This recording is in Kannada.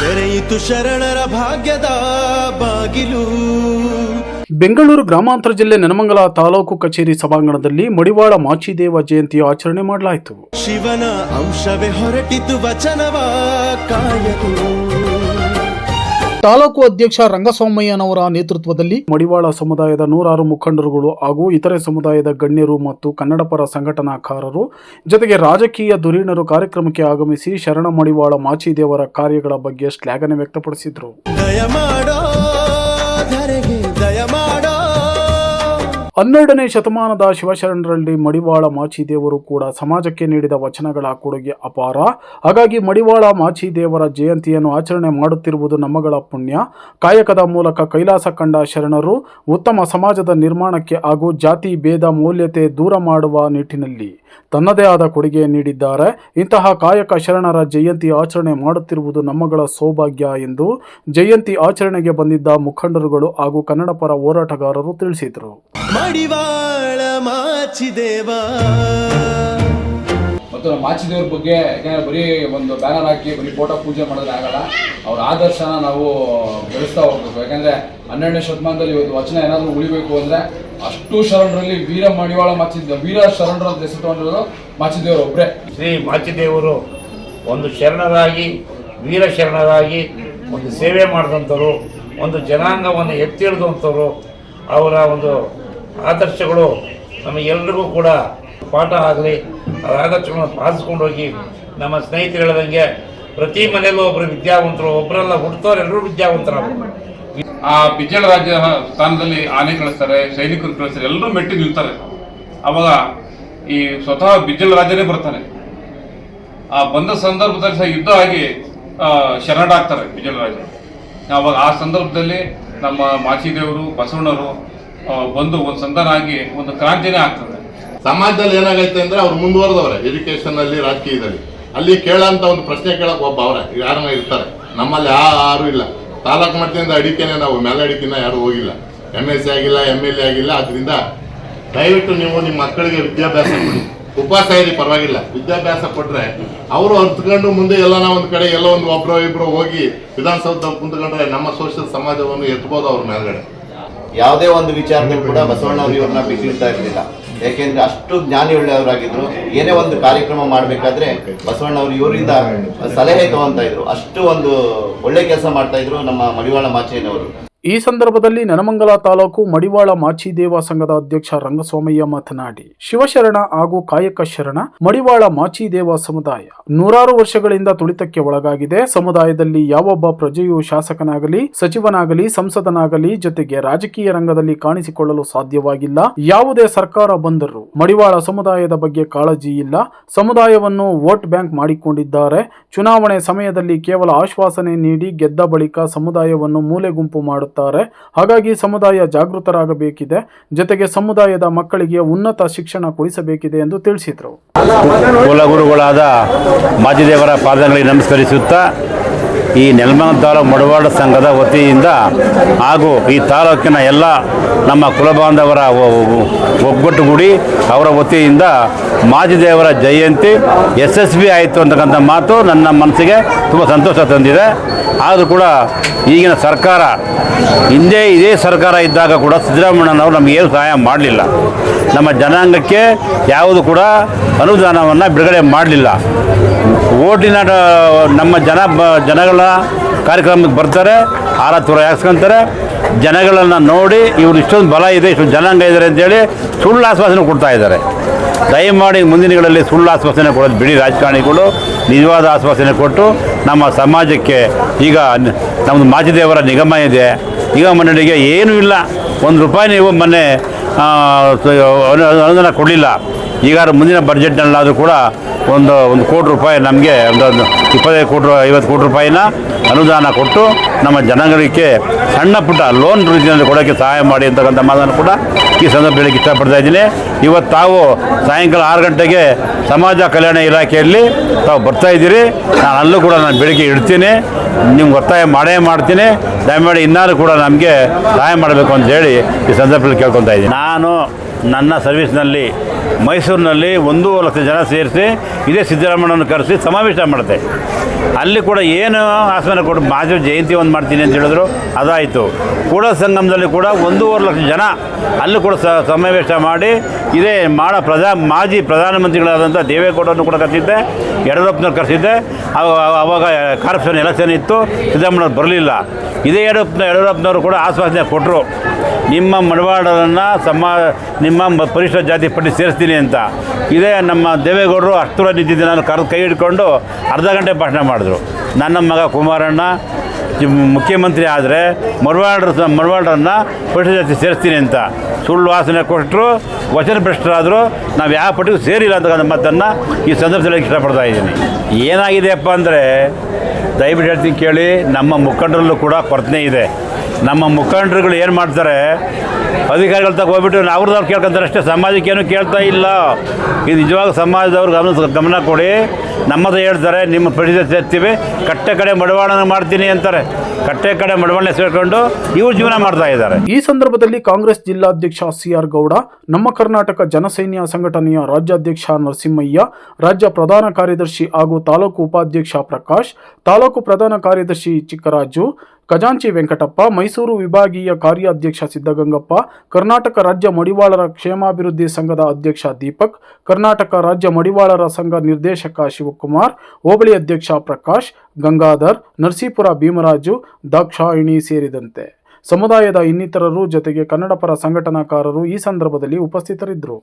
ತೆರೆಯಿತು ಶರಣರ ಭಾಗ್ಯದ ಬಾಗಿಲು. ಬೆಂಗಳೂರು ಗ್ರಾಮಾಂತರ ಜಿಲ್ಲೆ ನೆನಮಂಗಲ ತಾಲೂಕು ಕಚೇರಿ ಸಭಾಂಗಣದಲ್ಲಿ ಮಡಿವಾಳ ಮಾಚಿದೇವ ಜಯಂತಿಯ ಆಚರಣೆ ಮಾಡಲಾಯಿತು. ಶಿವನ ಅಂಶವೇ ಹೊರಟಿತು ವಚನವ ಕಾಯಲು. ತಾಲೂಕು ಅಧ್ಯಕ್ಷ ರಂಗಸ್ವಾಮಯ್ಯನವರ ನೇತೃತ್ವದಲ್ಲಿ ಮಡಿವಾಳ ಸಮುದಾಯದ ನೂರಾರು ಮುಖಂಡರುಗಳು ಹಾಗೂ ಇತರೆ ಸಮುದಾಯದ ಗಣ್ಯರು ಮತ್ತು ಕನ್ನಡಪರ ಸಂಘಟನಾಕಾರರು ಜೊತೆಗೆ ರಾಜಕೀಯ ಧುರೀಣರು ಕಾರ್ಯಕ್ರಮಕ್ಕೆ ಆಗಮಿಸಿ ಶರಣ ಮಡಿವಾಳ ಮಾಚಿದೇವರ ಕಾರ್ಯಗಳ ಬಗ್ಗೆ ಶ್ಲಾಘನೆ ವ್ಯಕ್ತಪಡಿಸಿದರು. ಹನ್ನೆರಡನೇ ಶತಮಾನದ ಶಿವಶರಣರಲ್ಲಿ ಮಡಿವಾಳ ಮಾಚಿದೇವರು ಕೂಡ ಸಮಾಜಕ್ಕೆ ನೀಡಿದ ವಚನಗಳ ಕೊಡುಗೆ ಅಪಾರ. ಹಾಗಾಗಿ ಮಡಿವಾಳ ಮಾಚಿದೇವರ ಜಯಂತಿಯನ್ನು ಆಚರಣೆ ಮಾಡುತ್ತಿರುವುದು ನಮ್ಮಗಳ ಪುಣ್ಯ. ಕಾಯಕದ ಮೂಲಕ ಕೈಲಾಸ ಕಂಡ ಶರಣರು ಉತ್ತಮ ಸಮಾಜದ ನಿರ್ಮಾಣಕ್ಕೆ ಹಾಗೂ ಜಾತಿ ಭೇದ ಮೌಲ್ಯತೆ ದೂರ ಮಾಡುವ ನಿಟ್ಟಿನಲ್ಲಿ ತನ್ನದೇ ಆದ ಕೊಡುಗೆ ನೀಡಿದ್ದಾರೆ. ಇಂತಹ ಕಾಯಕ ಶರಣರ ಜಯಂತಿ ಆಚರಣೆ ಮಾಡುತ್ತಿರುವುದು ನಮ್ಮಗಳ ಸೌಭಾಗ್ಯ ಎಂದು ಜಯಂತಿ ಆಚರಣೆಗೆ ಬಂದಿದ್ದ ಮುಖಂಡರುಗಳು ಹಾಗೂ ಕನ್ನಡಪರ ಹೋರಾಟಗಾರರು ತಿಳಿಸಿದರು. ಮಡಿವಾಳ ಮಾಚಿದೇವ. ಮತ್ತು ನಮ್ಮ ಮಾಚಿದೇವ್ರ ಬಗ್ಗೆ ಯಾಕಂದ್ರೆ ಬರೀ ಒಂದು ಬ್ಯಾನರ್ ಹಾಕಿ ಬರೀ ಫೋಟೋ ಪೂಜೆ ಮಾಡಿದ್ರೆ ಆಗಲ್ಲ. ಅವ್ರ ಆದರ್ಶನ ನಾವು ಬೆಳೆಸ್ತಾ ಹೋಗ್ಬೇಕು. ಯಾಕಂದ್ರೆ ಹನ್ನೆರಡನೇ ಶತಮಾನದಲ್ಲಿ ಇವತ್ತು ವಚನ ಏನಾದರೂ ಉಳಿಬೇಕು ಅಂದ್ರೆ ಅಷ್ಟು ಶರಣರಲ್ಲಿ ವೀರ ಮಡಿವಾಳ ಮಾಚಿದ ವೀರ ಶರಣರ ಹೆಸರು ತಗೊಂಡಿರೋದು ಮಾಚಿದೇವರು ಒಬ್ಬರೇ ಶ್ರೀ ಮಾಚಿದೇವರು ಒಂದು ಶರಣರಾಗಿ ವೀರ ಶರಣರಾಗಿ ಒಂದು ಸೇವೆ ಮಾಡಿದಂಥವ್ರು ಒಂದು ಜನಾಂಗವನ್ನು ಎತ್ತಿ ಹಿಡಿದಂಥವ್ರು ಅವರ ಒಂದು ಆದರ್ಶಗಳು ನಮಗೆಲ್ಲರಿಗೂ ಕೂಡ ಪಾಠ ಆಗಲಿ ಅದರ ಆದರ್ಶಗಳನ್ನು ಪಾಲಿಸ್ಕೊಂಡು ಹೋಗಿ ನಮ್ಮ ಸ್ನೇಹಿತರು ಹೇಳ್ದಂಗೆ ಪ್ರತಿ ಮನೆಯಲ್ಲೂ ಒಬ್ಬರು ವಿದ್ಯಾವಂತರು ಒಬ್ಬರೆಲ್ಲ ಹುಡ್ತವ್ರು ಎಲ್ಲರೂ ವಿದ್ಯಾವಂತರು ಆ ಬಿಜ್ಜಳ ರಾಜ್ಯ ಸ್ಥಾನದಲ್ಲಿ ಆನೆ ಕಳಿಸ್ತಾರೆ, ಸೈನಿಕರು ಕಳಿಸ್ತಾರೆ, ಎಲ್ಲರೂ ಮೆಟ್ಟಿ ನಿಲ್ತಾರೆ. ಅವಾಗ ಈ ಸ್ವತಃ ಬಿಜ್ಜಳ ರಾಜನೇ ಬರ್ತಾನೆ ಆ ಬಂದ ಸಂದರ್ಭದಲ್ಲಿ ಸಹ ಯುದ್ಧ ಆಗಿ ಶರಣಾಗ್ತಾರೆ ಬಿಜ್ಜಳ ರಾಜ ಅವಾಗ ಆ ಸಂದರ್ಭದಲ್ಲಿ ನಮ್ಮ ಮಾಚಿದೇವರು, ಬಸವಣ್ಣರು ಬಂದು ಒಂದು ಸಂಧಾನ ಆಗಿ ಒಂದು ಕ್ರಾಂತಿನೇ ಆಗ್ತದೆ. ಸಮಾಜದಲ್ಲಿ ಏನಾಗೈತೆ ಅಂದ್ರೆ ಅವ್ರು ಮುಂದುವರೆದವ್ರೆ ಎಜುಕೇಶನ್ ಅಲ್ಲಿ ರಾಜಕೀಯದಲ್ಲಿ ಅಲ್ಲಿ ಕೇಳಂತ ಒಂದು ಪ್ರಶ್ನೆ ಕೇಳಕ್ ಒಬ್ಬ ಅವ್ರೆ ಯಾರನ್ನ ಇರ್ತಾರೆ? ನಮ್ಮಲ್ಲಿ ಯಾರು ಇಲ್ಲ. ತಾಲೂಕು ಮಟ್ಟದಿಂದ ಅಡಿಕೆನೆ ನಾವು ಮೇಲೆ ಅಡಿಕೆನ ಯಾರು ಹೋಗಿಲ್ಲ. ಎಂ ಎಸ್ ಸಿ ಆಗಿಲ್ಲ ಎಂ ಎಲ್ ಎ ಆಗಿಲ್ಲ ಅದರಿಂದ ದಯವಿಟ್ಟು ನೀವು ನಿಮ್ಮ ಮಕ್ಕಳಿಗೆ ವಿದ್ಯಾಭ್ಯಾಸ ಕೊಡಿ. ಉಪವಾಸ ಇರಿ ಪರವಾಗಿಲ್ಲ. ವಿದ್ಯಾಭ್ಯಾಸ ಕೊಟ್ರೆ ಅವರು ಅರ್ತ್ಕೊಂಡು ಮುಂದೆ ಎಲ್ಲ ಒಂದು ಕಡೆ, ಎಲ್ಲ ಒಂದು ಒಬ್ರು ಇಬ್ಬರು ಹೋಗಿ ವಿಧಾನಸೌಧ ಕುಂತ್ಕೊಂಡ್ರೆ ನಮ್ಮ ಸೋಷಿಯಲ್ ಸಮಾಜವನ್ನು ಎತ್ಬೋದು ಅವ್ರ ಮೇಲ್ಗಡೆ. ಯಾವುದೇ ಒಂದು ವಿಚಾರದಲ್ಲಿ ಕೂಡ ಬಸವಣ್ಣವರು ಇವ್ರನ್ನ ಬಿಟ್ಟಿರ್ತಾ ಇರಲಿಲ್ಲ. ಯಾಕೆಂದ್ರೆ ಅಷ್ಟು ಜ್ಞಾನಿ ಒಳ್ಳೆಯವರಾಗಿದ್ರು ಏನೇ ಒಂದು ಕಾರ್ಯಕ್ರಮ ಮಾಡಬೇಕಾದ್ರೆ ಬಸವಣ್ಣವರು ಇವರಿಂದ ಸಲಹೆ ತಗೊಂತ ಇದ್ರು. ಅಷ್ಟು ಒಂದು ಒಳ್ಳೆ ಕೆಲಸ ಮಾಡ್ತಾ ಇದ್ರು ನಮ್ಮ ಮಡಿವಾಳ ಮಾಚಯ್ಯನವರು ಈ ಸಂದರ್ಭದಲ್ಲಿ ನೆನಮಂಗಲ ತಾಲೂಕು ಮಡಿವಾಳ ಮಾಚಿದೇವ ಸಂಘದ ಅಧ್ಯಕ್ಷ ರಂಗಸ್ವಾಮಯ್ಯ ಮಾತನಾಡಿ, ಶಿವಶರಣ ಹಾಗೂ ಕಾಯಕ ಶರಣ ಮಡಿವಾಳ ಮಾಚಿದೇವ ಸಮುದಾಯ ನೂರಾರು ವರ್ಷಗಳಿಂದ ತುಳಿತಕ್ಕೆ ಒಳಗಾಗಿದೆ. ಸಮುದಾಯದಲ್ಲಿ ಯಾವೊಬ್ಬ ಪ್ರಜೆಯು ಶಾಸಕನಾಗಲಿ, ಸಚಿವನಾಗಲಿ, ಸಂಸದನಾಗಲಿ ಜೊತೆಗೆ ರಾಜಕೀಯ ರಂಗದಲ್ಲಿ ಕಾಣಿಸಿಕೊಳ್ಳಲು ಸಾಧ್ಯವಾಗಿಲ್ಲ. ಯಾವುದೇ ಸರ್ಕಾರ ಬಂದರೂ ಮಡಿವಾಳ ಸಮುದಾಯದ ಬಗ್ಗೆ ಕಾಳಜಿ ಇಲ್ಲ. ಸಮುದಾಯವನ್ನು ವೋಟ್ ಬ್ಯಾಂಕ್ ಮಾಡಿಕೊಂಡಿದ್ದಾರೆ. ಚುನಾವಣೆ ಸಮಯದಲ್ಲಿ ಕೇವಲ ಆಶ್ವಾಸನೆ ನೀಡಿ ಗೆದ್ದ ಬಳಿಕ ಸಮುದಾಯವನ್ನು ಮೂಲೆ ಗುಂಪು ಮಾಡುತ್ತಾರೆ. ಹಾಗಾಗಿ ಸಮುದಾಯ ಜಾಗೃತರಾಗಬೇಕಿದೆ. ಜೊತೆಗೆ ಸಮುದಾಯದ ಮಕ್ಕಳಿಗೆ ಉನ್ನತ ಶಿಕ್ಷಣ ಕೊಡಿಸಬೇಕಿದೆ ಎಂದು ತಿಳಿಸಿದರು. ಕುಲಗುರುಗಳಾದ ಮಾಜಿದೇವರ ಪಾದಗಳಿಗೆ ನಮಸ್ಕರಿಸುತ್ತಾ ಈ ನೆಲಮಂಗಲ ತಾಲೂಕು ಮಡವಾಡ ಸಂಘದ ವತಿಯಿಂದ ಹಾಗೂ ಈ ತಾಲೂಕಿನ ಎಲ್ಲ ನಮ್ಮ ಕುಲಬಾಂಧವರ ಒಗ್ಗಟ್ಟುಗೂಡಿ ಅವರ ವತಿಯಿಂದ ಮಾಜಿದೇವರ ಜಯಂತಿ ಯಶಸ್ವಿ ಆಯಿತು ಅಂತಕ್ಕಂಥ ಮಾತು ನನ್ನ ಮನಸ್ಸಿಗೆ ತುಂಬ ಸಂತೋಷ ತಂದಿದೆ. ಆದರೂ ಕೂಡ ಈಗಿನ ಸರ್ಕಾರ, ಹಿಂದೆ ಇದೇ ಸರ್ಕಾರ ಇದ್ದಾಗ ಕೂಡ ಸಿದ್ದರಾಮಯ್ಯನವರು ನಮಗೇನು ಸಹಾಯ ಮಾಡಲಿಲ್ಲ. ನಮ್ಮ ಜನಾಂಗಕ್ಕೆ ಯಾವುದು ಕೂಡ ಅನುದಾನವನ್ನು ಬಿಡುಗಡೆ ಮಾಡಲಿಲ್ಲ. ಓಟಿನ ನಮ್ಮ ಜನ ಜನಗಳ ಕಾರ್ಯಕ್ರಮಕ್ಕೆ ಬರ್ತಾರೆ ಆರ ತೂರ ಹಾಕ್ಸ್ಕೊಂತಾರೆ ಜನಗಳನ್ನು ನೋಡಿ ಇವ್ರು ಇಷ್ಟೊಂದು ಬಲ ಇದೆ, ಇಷ್ಟೊಂದು ಜನಾಂಗ ಇದ್ದಾರೆ ಅಂತೇಳಿ ಸುಳ್ಳು ಆಶ್ವಾಸನೆ ಕೊಡ್ತಾ ಇದ್ದಾರೆ. ದಯಮಾಡಿ ಮುಂದಿನಗಳಲ್ಲಿ ದಿನಗಳಲ್ಲಿ ಸುಳ್ಳು ಆಶ್ವಾಸನೆ ಕೊಡೋದು ಬಿಡಿ ರಾಜಕಾರಣಿಗಳು, ನಿಜವಾದ ಆಶ್ವಾಸನೆ ಕೊಟ್ಟು ನಮ್ಮ ಸಮಾಜಕ್ಕೆ ಈಗ ನಮ್ಮದು ಮಾಚಿದೇವರ ನಿಗಮ ಇದೆ ನಿಗಮ ಮಂಡಳಿಗೆ ಏನೂ ಇಲ್ಲ. ಒಂದು ರೂಪಾಯಿ ನೀವು ಮೊನ್ನೆ ಅನುದಾನ ಕೊಡಲಿಲ್ಲ. ಈಗ ಮುಂದಿನ ಬಜೆಟ್ನಲ್ಲಾದರೂ ಕೂಡ ಒಂದು ಒಂದು ಕೋಟಿ ರೂಪಾಯಿ ನಮಗೆ ಒಂದು ಇಪ್ಪತ್ತೈದು ಕೋಟಿ ಐವತ್ತು ಕೋಟಿ ರೂಪಾಯಿನ ಅನುದಾನ ಕೊಟ್ಟು ನಮ್ಮ ಜನಗಳಿಗೆ ಸಣ್ಣ ಪುಟ್ಟ ಲೋನ್ ರೀತಿಯಲ್ಲಿ ಕೊಡೋಕ್ಕೆ ಸಹಾಯ ಮಾಡಿ ಅಂತಕ್ಕಂಥ ಮಾತನ್ನು ಕೂಡ ಈ ಸಂದರ್ಭದಲ್ಲಿ ಇಷ್ಟಪಡ್ತಾ ಇದ್ದೀನಿ. ಇವತ್ತು ತಾವು ಸಾಯಂಕಾಲ ಆರು ಗಂಟೆಗೆ ಸಮಾಜ ಕಲ್ಯಾಣ ಇಲಾಖೆಯಲ್ಲಿ ತಾವು ಬರ್ತಾ ಇದ್ದೀರಿ. ನಾನು ಅಲ್ಲೂ ಕೂಡ ನಾನು ಬೆಳಿಗ್ಗೆ ಇಡ್ತೀನಿ. ನಿಮ್ಗೆ ಒತ್ತಾಯ ಮಾಡೇ ಮಾಡ್ತೀನಿ. ದಯಮಾಡಿ ಇನ್ನಾರು ಕೂಡ ನಮಗೆ ಸಹಾಯ ಮಾಡಬೇಕು ಅಂತ ಹೇಳಿ ಈ ಸಂದರ್ಭದಲ್ಲಿ ಕೇಳ್ಕೊತಾ ಇದ್ದೀನಿ. ನಾನು ನನ್ನ ಸರ್ವಿಸ್ನಲ್ಲಿ ಮೈಸೂರಿನಲ್ಲಿ ಒಂದೂವರೆ ಲಕ್ಷ ಜನ ಸೇರಿಸಿ ಇದೇ ಸಿದ್ದರಾಮಣ್ಣನ ಕರೆಸಿ ಸಮಾವೇಶ ಮಾಡುತ್ತೆ. ಅಲ್ಲಿ ಕೂಡ ಏನು ಆಸನ ಕೊಟ್ಟು ಮಾಜಿ ಜಯಂತಿ ಒಂದು ಮಾಡ್ತೀನಿ ಅಂತ ಹೇಳಿದ್ರು, ಅದಾಯಿತು. ಕೂಡ ಸಂಗಮದಲ್ಲಿ ಕೂಡ ಒಂದೂವರೆ ಲಕ್ಷ ಜನ ಅಲ್ಲೂ ಕೂಡ ಸಮಾವೇಶ ಮಾಡಿ ಇದೇ ಮಾಡ ಪ್ರಧಾ ಮಾಜಿ ಪ್ರಧಾನಮಂತ್ರಿಗಳಾದಂಥ ದೇವೇಗೌಡರನ್ನು ಕೂಡ ಕರೆಸಿದ್ದೆ ಯಡಿಯೂರಪ್ಪನವ್ರು ಕರೆಸಿದ್ದೆ. ಅವ- ಅವಾಗ ಕಾರ್ಪೊರೇಷನ್ ಎಲೆಕ್ಷನ್ ಇತ್ತು ಸಿದ್ದರಾಮಯ್ಯವ್ರು ಬರಲಿಲ್ಲ. ಇದೇ ಯಡಿಯೂರಪ್ಪನ ಯಡಿಯೂರಪ್ಪನವರು ಕೂಡ ಆಶ್ವಾಸನೆ ಕೊಟ್ಟರು ನಿಮ್ಮ ಮಡವಾಡರನ್ನು ಸಮ ನಿಮ್ಮ ಪರಿಶಿಷ್ಟ ಜಾತಿ ಪಟ್ಟಿ ಸೇರಿಸ್ತೀನಿ ಅಂತ. ಇದೇ ನಮ್ಮ ದೇವೇಗೌಡರು ಅಷ್ಟೂರ ನಿಂತಿದ್ದೆ ನಾನು ಕರೆದು ಕೈ ಹಿಡ್ಕೊಂಡು ಅರ್ಧ ಗಂಟೆ ಭಾಷಣ ಮಾಡಿದ್ರು. ನನ್ನ ಮಗ ಕುಮಾರಣ್ಣ ಮುಖ್ಯಮಂತ್ರಿ ಆದರೆ ಮರವಾಡ್ರ ಮರವಾಡ್ರನ್ನ ಪರಿಶಿಷ್ಟ ಜಾತಿ ಸೇರಿಸ್ತೀನಿ ಅಂತ. ಸುಳ್ಳು ವಾಸನೆ ಕೊಟ್ಟರು ವಚನ ಭ್ರಷ್ಟರಾದರು ನಾವು ಯಾವ ಪಟ್ಟಿಗೂ ಸೇರಿಲ್ಲ ಅಂತ ಮಾತನ್ನು ಈ ಸಂದರ್ಭದಲ್ಲಿ ಇಷ್ಟಪಡ್ತಾ ಇದ್ದೀನಿ. ಏನಾಗಿದೆಯಪ್ಪ ಅಂದರೆ ದಯವಿಟ್ಟು ಹೇಳ್ತೀನಿ ಕೇಳಿ, ನಮ್ಮ ಮುಖಂಡರಲ್ಲೂ ಕೂಡ ಕೊರತೆ ಇದೆ. ನಮ್ಮ ಮುಖಂಡರುಗಳು ಏನು ಮಾಡ್ತಾರೆ, ಅಧಿಕಾರಿಗಳ ತಗ ಹೋಗ್ಬಿಟ್ಟು ಅವ್ರದವ್ರು ಕೇಳ್ಕೊಂತಾರೆ, ಅಷ್ಟೇ ಸಮಾಜಕ್ಕೆ ಏನು ಕೇಳ್ತಾ ಇಲ್ಲ. ಇದು ನಿಜವಾಗ ಸಮಾಜದವ್ರಿಗೆ ಗಮನ ಗಮನ ಕೊಡಿ. ನಮ್ಮದು ಹೇಳ್ತಾರೆ, ನಿಮ್ಮ ಪರಿಸ್ಥಿತಿ ಸೇರ್ತೀವಿ ಕಟ್ಟೆ ಕಡೆ ಮಡವಾಳನ ಮಾಡ್ತೀನಿ ಅಂತಾರೆ. ಕಟ್ಟೆ ಕಡೆ ಮಡವಾಳನೆ ಸೇರ್ಕೊಂಡು ಇವ್ರು ಜೀವನ ಮಾಡ್ತಾ ಇದ್ದಾರೆ. ಈ ಸಂದರ್ಭದಲ್ಲಿ ಕಾಂಗ್ರೆಸ್ ಜಿಲ್ಲಾಧ್ಯಕ್ಷ ಸಿಆರ್ ಗೌಡ, ನಮ್ಮ ಕರ್ನಾಟಕ ಜನಸೈನ್ಯ ಸಂಘಟನೆಯ ರಾಜ್ಯಾಧ್ಯಕ್ಷ ನರಸಿಂಹಯ್ಯ, ರಾಜ್ಯ ಪ್ರಧಾನ ಕಾರ್ಯದರ್ಶಿ ಹಾಗೂ ತಾಲೂಕು ಉಪಾಧ್ಯಕ್ಷ ಪ್ರಕಾಶ್, ತಾಲೂಕು ಪ್ರಧಾನ ಕಾರ್ಯದರ್ಶಿ ಚಿಕ್ಕರಾಜು ಖಜಾಂಚಿ ವೆಂಕಟಪ್ಪ, ಮೈಸೂರು ವಿಭಾಗೀಯ ಕಾರ್ಯಾಧ್ಯಕ್ಷ ಸಿದ್ದಗಂಗಪ್ಪ ಕರ್ನಾಟಕ ರಾಜ್ಯ ಮಡಿವಾಳರ ಕ್ಷೇಮಾಭಿವೃದ್ಧಿ ಸಂಘದ ಅಧ್ಯಕ್ಷ ದೀಪಕ್, ಕರ್ನಾಟಕ ರಾಜ್ಯ ಮಡಿವಾಳರ ಸಂಘ ನಿರ್ದೇಶಕ ಶಿವಕುಮಾರ್, ಹೋಬಳಿ ಅಧ್ಯಕ್ಷ ಪ್ರಕಾಶ್, ಗಂಗಾಧರ್, ನರಸೀಪುರ ಭೀಮರಾಜು, ದಾಕ್ಷಾಯಿಣಿ ಸೇರಿದಂತೆ. ಸಮುದಾಯದ ಇನ್ನಿತರರು ಜೊತೆಗೆ ಕನ್ನಡಪರ ಸಂಘಟನಾಕಾರರು ಈ ಸಂದರ್ಭದಲ್ಲಿ ಉಪಸ್ಥಿತರಿದ್ದರು.